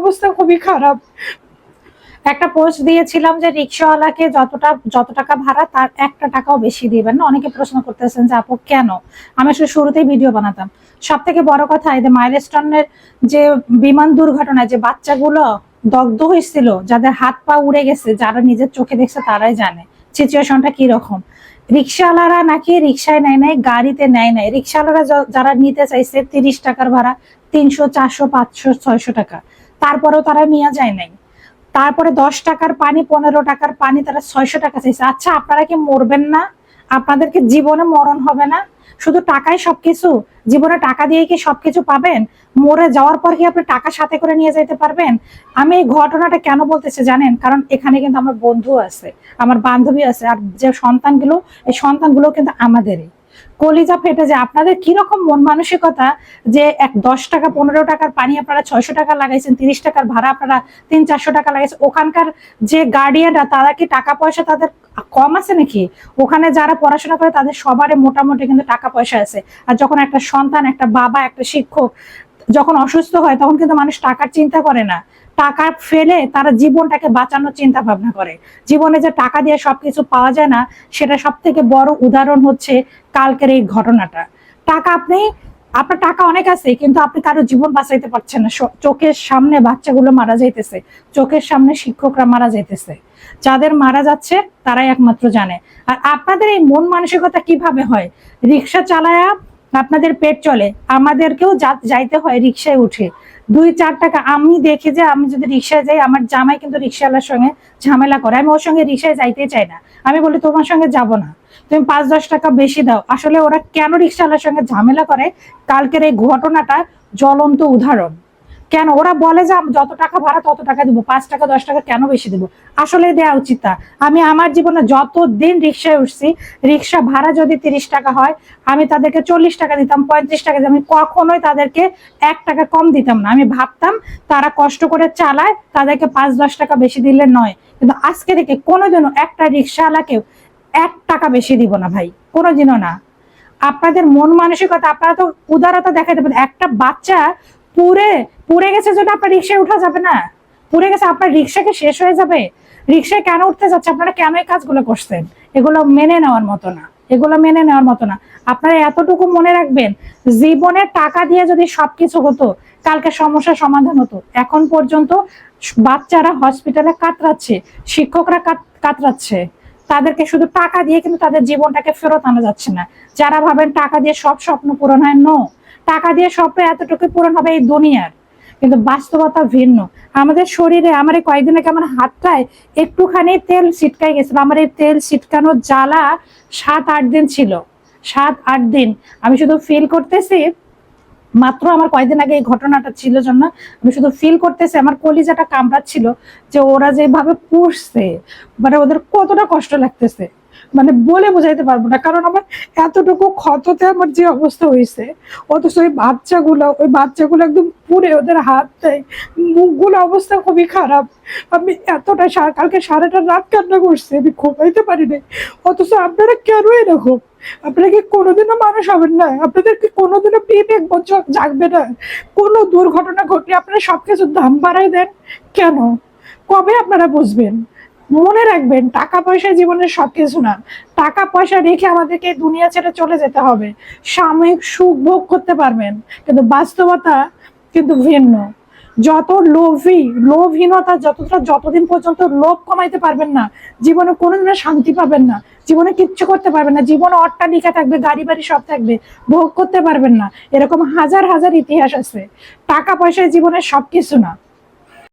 অবস্থা খুবই খারাপ। একটা পোস্ট দিয়েছিলাম যে রিক্সাওয়ালাকে যতটা, যত টাকা ভাড়া, তার একটা টাকাও বেশি দিবেন না। অনেকে প্রশ্ন করতেছেন যে, আপু, কেন? আমি আসলে শুরুতেই ভিডিও বানাতাম। সব থেকে বড় কথা, এই যে মাইলস্টোনের যে বিমান দুর্ঘটনায় যে বাচ্চাগুলো দগ্ধ হয়েছিল, যাদের হাত পা উড়ে গেছে, যারা নিজের চোখে দেখছে, তারাই জানে। সিচুয়েশনটা কি রকম রিক্সাওয়ালারা নাকি রিক্সায় নেয় নাই, গাড়িতে নেয় নাই। রিক্সাওয়ালারা যারা নিতে চাইছে, তিরিশ টাকার ভাড়া, তিনশো, চারশো, পাঁচশো, ছয়শো টাকা। তারপরেও তারা নিয়ে যায় নাই। তারপরে দশ টাকার পানি, পনেরো টাকার পানি তারা ছয়শো টাকা চাইছে। আচ্ছা আপনারা কি মরবেন না? আপনাদেরকে জীবনে মরণ হবে না? শুধু টাকাই সবকিছু? জীবনে টাকা দিয়ে কি সবকিছু পাবেন? মরে যাওয়ার পর কি আপনি টাকা সাথে করে নিয়ে যেতে পারবেন? আমি এই ঘটনাটা কেন বলতেছি জানেন? কারণ এখানে কিন্তু আমার বন্ধু আছে, আমার বান্ধবী আছে, আর যে সন্তানগুলো, এই সন্তানগুলো কিন্তু আমাদেরই। কলিজা ফেটে যায়। আপনাদের কীরকম মন মানসিকতা যে এক দশ টাকা, পনেরো টাকার পানি আপনারা ছয়শো টাকা লাগাইছেন, তিরিশ টাকার ভাড়া আপনারা তিন, চারশো টাকা লাগাইছেন, ওখানকার যে গার্ডিয়ানরা তারা কি টাকা পয়সা তাদের কম আছে নাকি? ওখানে যারা পড়াশোনা করে তাদের সবারই মোটামুটি কিন্তু টাকা পয়সা আছে। আর যখন একটা সন্তান, একটা বাবা, একটা শিক্ষক যখন অসুস্থ হয়, তখন কিন্তু মানুষ টাকার চিন্তা করে না। টাকা ফেলে তারা জীবনটাকে বাঁচানোর চিন্তা ভাবনা করে। জীবনে যে টাকা দিয়ে সবকিছু পাওয়া যায় না, সেটা সব থেকে বড় উদাহরণ হচ্ছে কালকের এই ঘটনাটা। টাকা আপনি, আপনার টাকা অনেক আছে, কিন্তু আপনি কারও জীবন বাঁচাইতে পারছেন না। চোখের সামনে বাচ্চাগুলো মারা যাইতেছে। চোখের সামনে শিক্ষকরা মারা যাইতেছে। যাদের মারা যাচ্ছে, তারাই একমাত্র জানে। আর আপনাদের এই মন মানসিকতা কীভাবে হয়? রিক্সা চালায়া আপনাদের পেট চলে। আমাদেরকেও যাইতে হয়, রিক্সায় উঠে। দুই, চার টাকা আমি দেখি যে আমি যদি রিক্সায় যাই, আমার জামাই কিন্তু রিক্সাওয়ালার সঙ্গে ঝামেলা করে। আমি ওর সঙ্গে রিক্সায় যাইতে চাই না। আমি বলি, তোমার সঙ্গে যাব না। তুমি পাঁচ, দশ টাকা বেশি দাও। আসলে ওরা কেন রিক্সাওয়ালার সঙ্গে ঝামেলা করে? কালকের এই ঘটনাটা জ্বলন্ত উদাহরণ। কেন? ওরা বলে যে আমি যত টাকা ভাড়া তত টাকা দিব, পাঁচ টাকা, দশ টাকা কেন বেশি দিব? আসলে দেওয়া উচিত তা। আমি আমার জীবনে যত দিন রিক্সায় উঠছি, রিক্সা ভাড়া যদি তিরিশ টাকা হয়, আমি তাদেরকে চল্লিশ টাকা দিতাম, পঁয়ত্রিশ টাকা দিতাম, আমি কখনোই তাদেরকে এক টাকা কম দিতাম না। আমি ভাবতাম তারা কষ্ট করে চালায়, তাদেরকে পাঁচ, দশ টাকা বেশি দিলে নয়। কিন্তু আজকে থেকে কোনোদিনও একটা রিক্সাওয়ালাকেও এক টাকা বেশি দিব না ভাই, কোনোদিনও না। আপনাদের মন মানসিকতা, আপনারা তো উদারতা দেখাতে পারেন। একটা বাচ্চা পুরে পুড়ে গেছে জন্য আপনার রিক্সায় উঠা যাবে না। পুড়ে গেছে, আপনার রিক্সাকে শেষ হয়ে যাবে? রিক্সায় কেন উঠতে যাচ্ছে? আপনারা কেন এই কাজগুলো করছেন? এগুলো মেনে নেওয়ার মতো না। এগুলো মেনে নেওয়ার মতো না। আপনারা এতটুকু মনে রাখবেন জীবনে টাকা দিয়ে যদি সবকিছু হতো, কালকে সমস্যার সমাধান হতো। এখন পর্যন্ত বাচ্চারা হসপিটালে কাতরাচ্ছে, শিক্ষকরা কাতরাচ্ছে। তাদেরকে শুধু টাকা দিয়ে কিন্তু তাদের জীবনটাকে ফেরত আনা যাচ্ছে না। যারা ভাবেন টাকা দিয়ে সব স্বপ্ন পূরণ হয়, নো। টাকা দিয়ে স্বপ্ন এতটুকু পূরণ হবে এই দুনিয়ার। কিন্তু বাস্তবতা ভিন্ন। আমাদের শরীরে, আমার এই কয়েকদিন আগে আমার হাতটায় একটুখানি তেল ছিটকাই গেছিল। আমার এই তেল ছিটকানোর জ্বালা সাত আট দিন ছিল। সাত আট দিন। আমি শুধু ফিল করতেছি মাত্র আমার কয়েকদিন আগে এই ঘটনাটা ছিল জন্য আমি শুধু ফিল করতেছি, আমার কলিজাটা কামড়াচ্ছিল যে ওরা যেভাবে পুষছে মানে ওদের কতটা কষ্ট লাগতেছে। মানে বলে বোঝাইতে পারব না, কারণ আমার এতটুকু ক্ষততে আমার যে অবস্থা হয়েছে, অথচ ওই বাচ্চাগুলো ওই বাচ্চাগুলো একদম পুড়ে ওদের হাত দেয় মুখগুলো অবস্থা খুবই খারাপ। আমি এতটা কালকে সারাটা রাত কান্না করছি, আমি ঘুমাইতে পারি নাই অথচ আপনারা কেন এরকম? আপনারা কি কোনোদিনও মানুষ হবেন না। আপনাদের কি কোনোদিনও বিবেক বোধ জাগ- জাগবে না। কোনো দুর্ঘটনা ঘটলে আপনারা সবকিছু দাম বাড়াই দেন। কেন? কবে আপনারা বুঝবেন? মনে রাখবেন টাকা পয়সা জীবনের সবকিছু না। টাকা পয়সা রেখে আমাদেরকে দুনিয়া ছেড়ে চলে যেতে হবে। সাময়িক সুখ ভোগ করতে পারবেন। কিন্তু বাস্তবতা কিন্তু ভিন্ন। যত লোভী, লোভহীনতা যতটা, যতদিন পর্যন্ত লোভ কমাইতে পারবেন না, জীবনে কোনোদিনও শান্তি পাবেন না, জীবনে কিচ্ছু করতে পারবেন না, জীবনে অট্টালিকা থাকবে, গাড়ি বাড়ি সব থাকবে, ভোগ করতে পারবেন না, এরকম হাজার হাজার ইতিহাস আছে। টাকা পয়সায় জীবনের সবকিছু না।